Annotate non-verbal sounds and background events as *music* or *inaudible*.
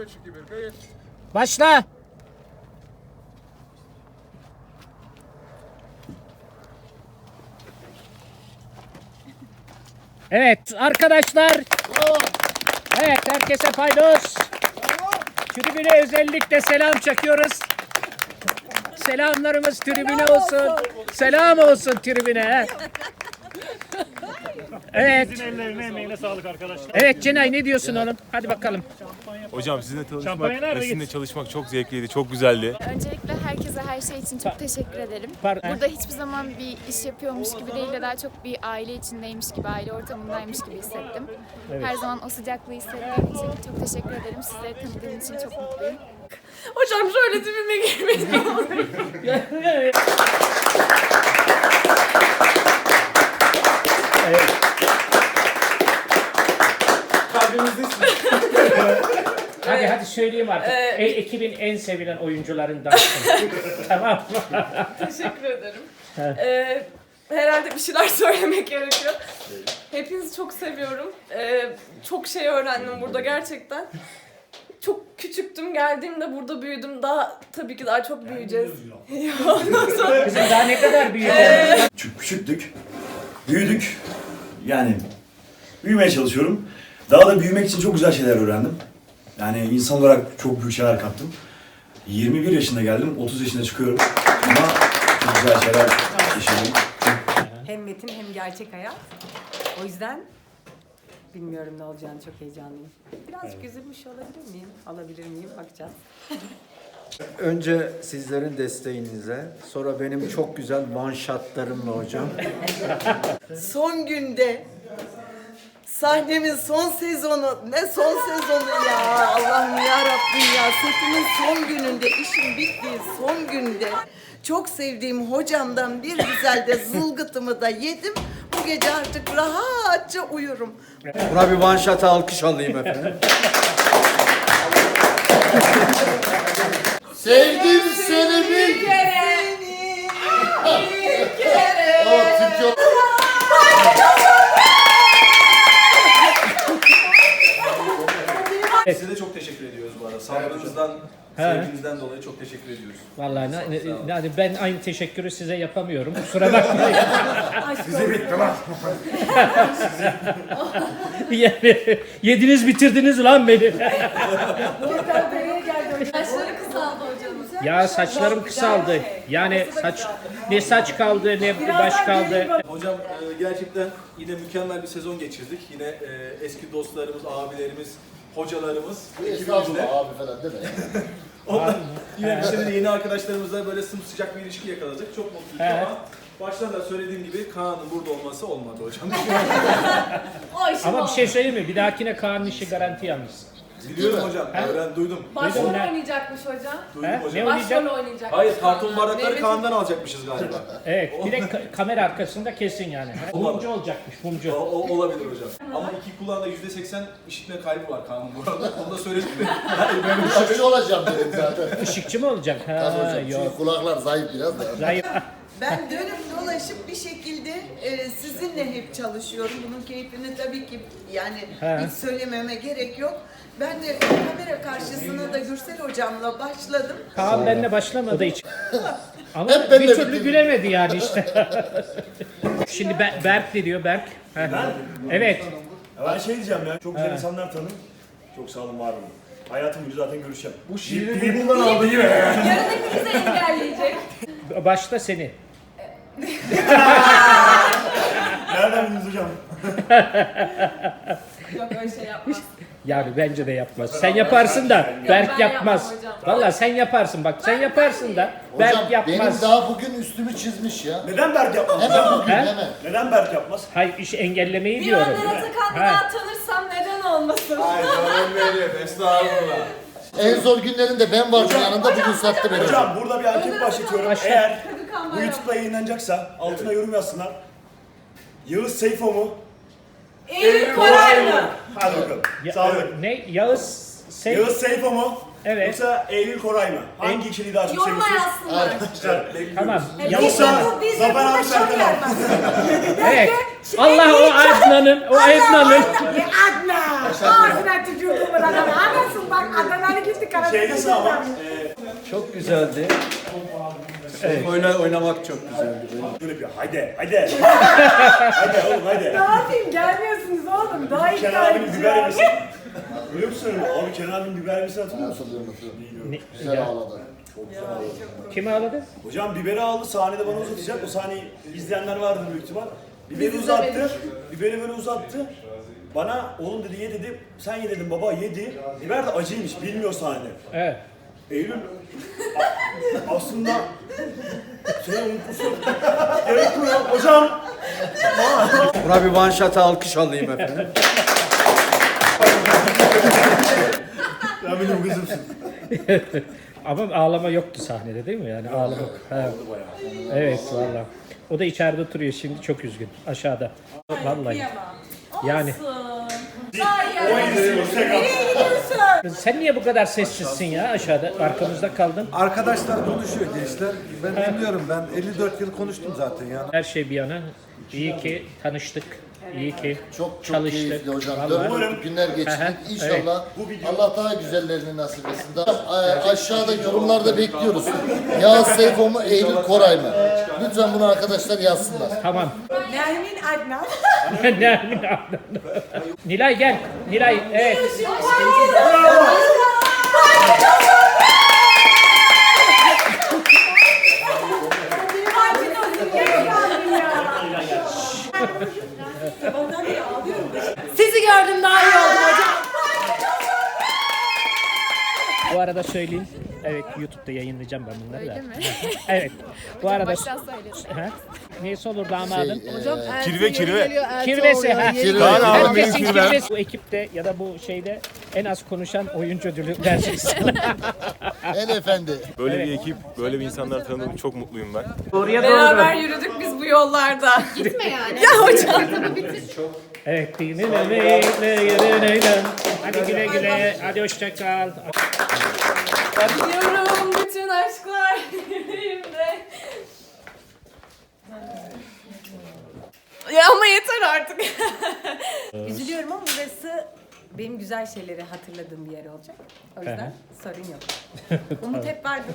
3, 2, 1, kayıt. Başla. Evet arkadaşlar. Evet herkese paydos. Tribüne özellikle selam çakıyoruz. Selamlarımız tribüne olsun. Selam olsun tribüne. Evet. Sizin ellerine emeğine sağlık arkadaşlar. Evet Cenay ne diyorsun oğlum? Hadi bakalım. Hocam sizinle Şampanya çalışmak nerede ve sizinle çalışmak çok zevkliydi, çok güzeldi. Öncelikle herkese her şey için çok teşekkür ederim. Burada hiçbir zaman bir iş yapıyormuş gibi değil de daha çok bir aile içindeymiş gibi, aile ortamındaymış gibi hissettim. Her zaman o sıcaklığı hissettiğim için çok teşekkür ederim. Sizleri tanıdığım için çok mutluyum. Hocam şöyle dibime girmeyin. *laughs* Hadi hadi söyleyeyim artık. Ee, E- ekibin en sevilen oyuncularındansın. *laughs* tamam mı? Teşekkür ederim. Ee, herhalde bir şeyler *laughs* söylemek gerekiyor. Hepinizi çok seviyorum. Ee, çok şey öğrendim burada gerçekten. Çok küçüktüm. Geldiğimde burada büyüdüm. Daha tabii ki daha çok büyüyeceğiz. *laughs* Ondan sonra Kızım daha ne kadar büyüyeceksin? Küçük, küçüktük, büyüdük. Yani büyümeye çalışıyorum. Daha da büyümek için çok güzel şeyler öğrendim. Yani insan olarak çok büyük şeyler kattım. 21 yaşında geldim, 30 yaşında çıkıyorum. Ama çok güzel şeyler yaşadım. Hem metin hem gerçek hayat. O yüzden bilmiyorum ne olacağını çok heyecanlıyım. Birazcık üzülmüş olabilir miyim? Alabilir miyim? Bakacağız. *laughs* Önce sizlerin desteğinize, sonra benim çok güzel one shotlarımla hocam. son günde sahnemin son sezonu ne son sezonu ya Allah'ım ya Rabbim ya setimin son gününde işim bittiği son günde çok sevdiğim hocamdan bir güzel de zılgıtımı da yedim. Bu gece artık rahatça uyurum. Buna bir one shot alkış alayım efendim. Sevdim seni bir Size de çok teşekkür ediyoruz bu arada. Sabrınızdan, sevginizden dolayı çok teşekkür ediyoruz. Vallahi ne- ne- yani ben aynı teşekkürü size yapamıyorum. Kusura bakmayın. Size bitti lan. *laughs* yani, yediniz bitirdiniz lan beni. saçları kısaldı hocamız. ya saçlarım kısaldı. Yani saç ne saç kaldı ne baş kaldı. Hocam e, gerçekten yine mükemmel bir sezon geçirdik. Yine e, eski dostlarımız, abilerimiz, hocalarımız ekibimizle. abi falan değil mi? *laughs* Onlar, yine bir de yeni arkadaşlarımızla böyle sımsıcak bir ilişki yakaladık. Çok mutluyuz Evet. ama baştan da söylediğim gibi Kaan'ın burada olması olmadı hocam. *laughs* O işim Ama bir oldu. şey söyleyeyim mi? Bir dahakine Kaan'ın işi garanti yalnız. Biliyorum hocam. Öğren, duydum. Başrol oynayacakmış hocam. Duydum He? hocam. Ne oynayacak? Başrol oynayacakmış. Hayır karton bardakları Mehmet'in- Kaan'dan alacakmışız galiba. Evet, direkt ka- kamera arkasında kesin yani. Mumcu olacakmış, O, mumcu. o- olabilir hocam. Ama iki kulağında %80 işitme kaybı var Kaan'ın bu arada. *laughs* Onu da söyledim *laughs* de. Işıkçı olacağım dedim zaten. Işıkçı mı olacak? Ha, Tabii hocam. Çünkü yok. kulaklar zayıf biraz da. Zayıf. Ben dönüp dolaşıp bir şekilde e, sizinle hep çalışıyorum. Bunun keyfini tabii ki yani He. hiç söylememe gerek yok. Ben de kamera karşısına da Gürsel hocamla başladım. Kaan benimle başlamadı hiç. *laughs* Ama Hep benimle bir türlü bitirdi. gülemedi yani işte. *laughs* Şimdi Ber- Berk diyor Berk? Heh. Evet. Ya ben şey diyeceğim ya, çok güzel insanlar tanıdım. Çok sağ olun, var olun. Hayatım boyunca zaten görüşeceğim. Bu şiiri bir bundan aldı yine. *laughs* Yarın hepinizi engelleyecek. Başta seni. Nereden bildiniz hocam? Yok öyle şey yapmaz. Yani bence de yapmaz. Sen yaparsın da Berk ben yapmaz. yapmam hocam. Valla sen yaparsın bak sen yaparsın da Berk Hocam yapmaz. benim daha bugün üstümü çizmiş ya. Neden Berk yapmaz? Hemen bugün He? hemen. Neden Berk yapmaz? Hayır işi engellemeyi Bir diyorum. önden Atakan'ı Ha. daha tanırsam neden olmasın? Ay canım benim. Estağfurullah. En zor günlerinde ben vardım yanında bugün sattı beni hocam. Hocam burada bir anket başlatıyorum. Başla. Eğer Bu bayram. YouTube'da yayınlanacaksa altına yorum yazsınlar. Yağız Seyfo mu? Eylül Koray mı? Hadi bakalım. Ya- Sağ olun. Ne? Yağız Sey... Yağız Seyfo mu? Evet. Yoksa Eylül Koray mı? Hangi ikiliyi daha çok Yoruma seviyorsunuz? yazsınlar. Güzel, bekliyoruz. Tamam. Biz Yağız de bu- biz de Zafer burada abi şok yapmaz. Evet. Allah o Adnan'ın, o Adnan'ın. Adnan! Ağzına tükürdüm adama. Anasın bak Adnan şimdi karar Şeydesin ama. vereceğim. E, Çok güzeldi. Oyna, oynamak çok güzeldi. böyle bir hadi hadi. *laughs* hadi oğlum hadi. Ne yapayım gelmiyorsunuz oğlum. Daha iyi Kenan abinin biber yemesi. *laughs* Biliyor musun? Abi Kenan abinin biber yemesi hatırlıyor musun? Hatırlıyorum hatırlıyorum. Ne- Güzel ağladı. Kim ağladı? Hocam biberi aldı sahnede bana uzatacak. O sahneyi izleyenler vardır büyük ihtimal. Biberi uzattı. Biberi böyle uzattı. Bana oğlum dedi ye dedi. Sen ye dedim baba yedi. Biber de acıymış bilmiyor sahnede. Evet. Eylül *laughs* aslında senin uykusu gerekmiyor hocam. Buna bir one shot alkış alayım efendim. Ya benim kızımsın. Ama ağlama yoktu sahnede değil mi? Yani ağlama. Ha. Evet valla. O da içeride oturuyor şimdi çok üzgün. Aşağıda. Vallahi. Yani. O iyisi hoşça kal. Sen niye bu kadar sessizsin ya aşağıda? Arkamızda kaldın. Arkadaşlar konuşuyor gençler. Ben dinliyorum. Ben 54 yıl konuştum zaten yani. Her şey bir yana. İyi ki tanıştık. İyi ki Çok çok çalıştık. keyifli hocam. Vallahi. Dört günler Aha, geçirdik. evet. İnşallah Allah daha güzellerini nasip etsin. Daha, a- aşağıda yorumlarda bekliyoruz. Yağız Seyfo mu Eylül Koray mı? Lütfen bunu arkadaşlar yazsınlar. Tamam. Nermin Adnan. *laughs* Ne- Nilay gel. Nilay evet. Sizi gördüm daha iyi oldum hocam. Bu arada söyleyeyim. Evet YouTube'da yayınlayacağım ben bunları da. Öyle mi? *laughs* Evet. Bu arada Baştan söylesin. Ha? Neyse olur damadın. Şey, e, Kirve kirve. Kirvesi ha. Kirve. Kaan abi benim Herkesin kirvem. kirvesi. Bu ekipte ya da bu şeyde en az konuşan oyuncu ödülü vereceğiz *laughs* sana. El efendi. Böyle bir ekip, böyle bir insanlar tanıdığım çok mutluyum ben. Doğruya Beraber yürüdük biz yollarda. Gitme yani. ya hocam. Evet. Hadi güle güle. Hadi hoşça kal. Gidiyorum bütün aşklar yüreğimde. Ya ama yeter artık. Üzülüyorum ama burası benim güzel şeyleri hatırladığım bir yer olacak. O yüzden sorun yok. *laughs* Umut hep vardı.